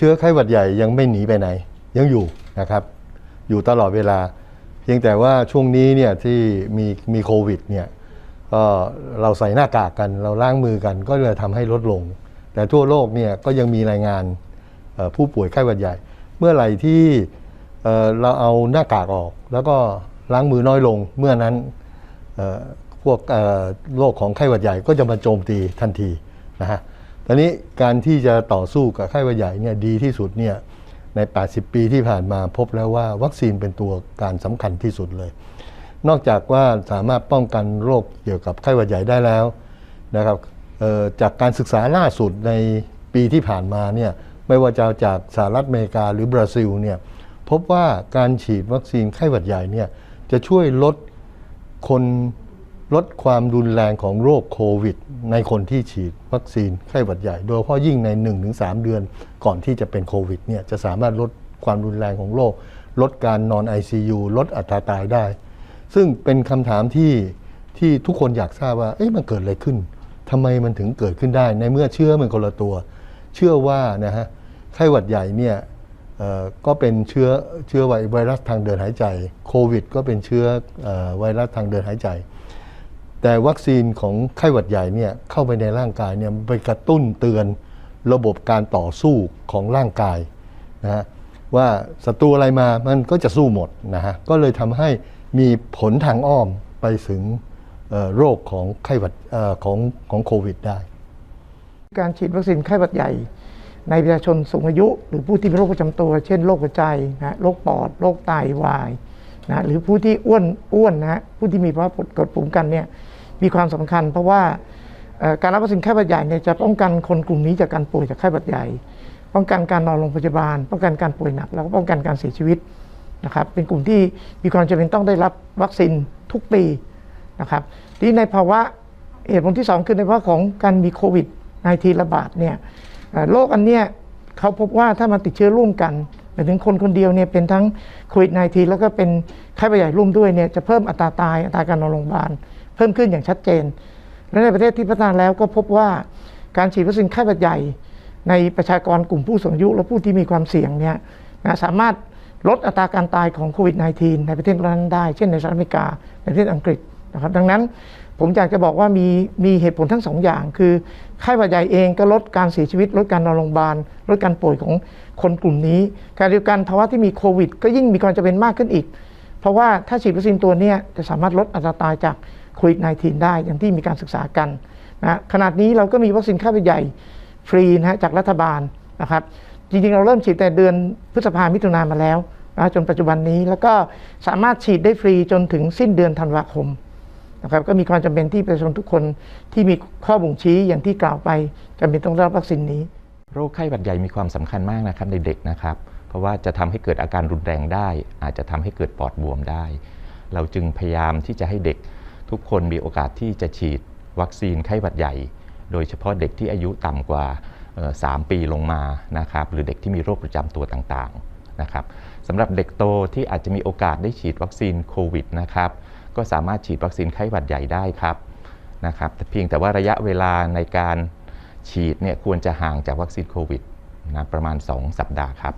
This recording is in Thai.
ชื้อไข้หวัดใหญ่ยังไม่หนีไปไหน ยังอยู่นะครับ อยู่ตลอดเวลา เพียงแต่ว่าช่วงนี้เนี่ยที่มีมีโควิดเนี่ยก็เราใส่หน้ากากกันเราล้างมือกัน ก็เลยทำให้ลดลง แต่ทั่วโลกเนี่ยก็ยังมีรายงานผู้ป่วยไข้หวัดใหญ่ เมื่อไหร่ที่เราเอาหน้ากากออก แล้วก็ล้างมือน้อยลงเมื่อนั้นพวกโรคของไข้หวัดใหญ่ก็จะมาโจมตีทันทีนะฮะ ตอนนี้การที่จะต่อสู้กับไข้หวัดใหญ่เนี่ยดีที่สุดเนี่ยใน 80 ปีที่ผ่านมาพบแล้วว่าวัคซีนเป็นตัวการสำคัญที่สุดเลย นอกจากว่าสามารถป้องกันโรคเกี่ยวกับไข้หวัดใหญ่ได้แล้วนะครับจากการศึกษาล่าสุดในปีที่ผ่านมาเนี่ยไม่ว่าจะจากสหรัฐอเมริกาหรือบราซิลเนี่ยพบว่าการฉีดวัคซีนไข้หวัดใหญ่เนี่ยจะช่วยลดคน ลดความรุนแรงของโรคโควิด ในคนที่ฉีดวัคซีนไข้หวัดใหญ่ โดยเฉพาะยิ่งใน 1-3 เดือนก่อนที่จะเป็นโควิดเนี่ยจะสามารถลดความรุนแรงของโรคลดการนอน ICU ลดอัตราตายได้ ซึ่งเป็นคำถามที่ที่ทุกคนอยากทราบว่า เอ๊ะมันเกิดอะไรขึ้นทำไมมันถึงเกิดขึ้นได้ ในเมื่อเชื้อมันคนละตัว เชื่อว่านะฮะไข้หวัดใหญ่เนี่ยก็เป็นเชื้อเชื้อไวรัสทางเดินหายใจ โควิด ก็เป็นเชื้อไวรัสทางเดินหายใจ แต่วัคซีนของไข้หวัดใหญ่เนี่ยเข้าไปในร่างกายเนี่ยไปกระตุ้นเตือนระบบการต่อสู้ของร่างกายนะฮะว่าศัตรูอะไรมามันก็จะสู้หมดนะฮะก็เลยทำให้มีผลทางอ้อมไปถึงโรคของไข้หวัดออของของโควิดได้ การฉีดวัคซีนไข้หวัดใหญ่ ในประชาชนสูงอายุ หรือผู้ที่มีโรคประจำตัว เช่นโรคหัวใจนะโรคปอดโรคไตวายนะหรือผู้ที่อ้วนอ้วนนะผู้ที่มีภาวะกดภูมิคุ้มกันเนี่ย มีความสำคัญ เพราะว่าการรับวัคซีนไข้หวัดใหญ่เนี่ยจะป้องกันคนกลุ่มนี้จากการป่วยจากไข้หวัดใหญ่ ป้องกันการนอนโรงพยาบาล ป้องกันการป่วยหนัก แล้วก็ป้องกันการเสียชีวิตนะครับ เป็นกลุ่มที่มีความจำเป็นต้องได้รับวัคซีนทุกปีนะครับที่ในภาวะเหตุผลที่ 2 คือในภาวะของการมีโควิด -19 ระบาดเนี่ยโรคอันเนี้ยเขาพบว่าถ้ามันติดเชื้อร่วมกันหมายถึงคนคนเดียวเนี่ยเป็นทั้งโควิด -19 แล้วก็เป็นไข้หวัดใหญ่ร่วมด้วยเนี่ยจะเพิ่มอัตราตายอัตราการนอนโรงพยาบาล พิ่มขึ้นอย่างชัดเจน และในประเทศที่พัฒนาแล้วก็พบว่าการฉีดวัคซีนไข้หวัดใหญ่ ในประชากรกลุ่มผู้สูงอายุและผู้ที่มีความเสี่ยงเนี่ยนะสามารถลดอัตราการตายของโควิด -19 ในประเทศนั้นได้ เช่นในสหรัฐอเมริกา ในประเทศอังกฤษนะครับดังนั้นผมอยากจะบอกว่ามีมีเหตุผลทั้งสองอย่าง คือไข้หวัดใหญ่เองก็ลดการเสียชีวิต ลดการนอนโรงพยาบาล ลดการป่วยของคนกลุ่มนี้การเดียวกันภาวะที่มีโควิด ก็ยิ่งมีความจำเป็นมากขึ้นอีก เพราะว่าถ้าฉีดวัคซีนตัวนี้จะสามารถลดอัตราตายจากโควิด -19 ได้อย่างที่มีการศึกษากันนะขนาดนี้เราก็มีวัคซีนไข้หวัดใหญ่ฟรีนะจากรัฐบาลนะครับจริงๆ เราเริ่มฉีดแต่เดือนพฤษภามิถุนายนมาแล้วนะจนปัจจุบันนี้แล้วก็สามารถฉีดได้ฟรีจนถึงสิ้นเดือนธันวาคมนะครับก็มีความจำเป็นที่ประชาชนทุกคนที่มีข้อบ่งชี้อย่างที่กล่าวไปจำเป็นต้องรับวัคซีนนี้ โรคไข้หวัดใหญ่มีความสำคัญมากนะครับในเด็กนะครับ เพราะว่าจะทำให้เกิดอาการรุนแรงได้ อาจจะทำให้เกิดปอดบวมได้ เราจึงพยายามที่จะให้เด็กทุกคนมีโอกาสที่จะฉีดวัคซีนไข้หวัดใหญ่ โดยเฉพาะเด็กที่อายุต่ำกว่า 3 ปีลงมานะครับหรือเด็กที่มีโรคประจำตัวต่างๆนะครับสำหรับเด็กโตที่อาจจะมีโอกาสได้ฉีดวัคซีนโควิดนะครับก็สามารถฉีดวัคซีนไข้หวัดใหญ่ได้ครับนะครับแต่เพียงแต่ว่าระยะเวลาในการฉีดเนี่ยควรจะห่างจากวัคซีนโควิดนะประมาณ 2 สัปดาห์ครับ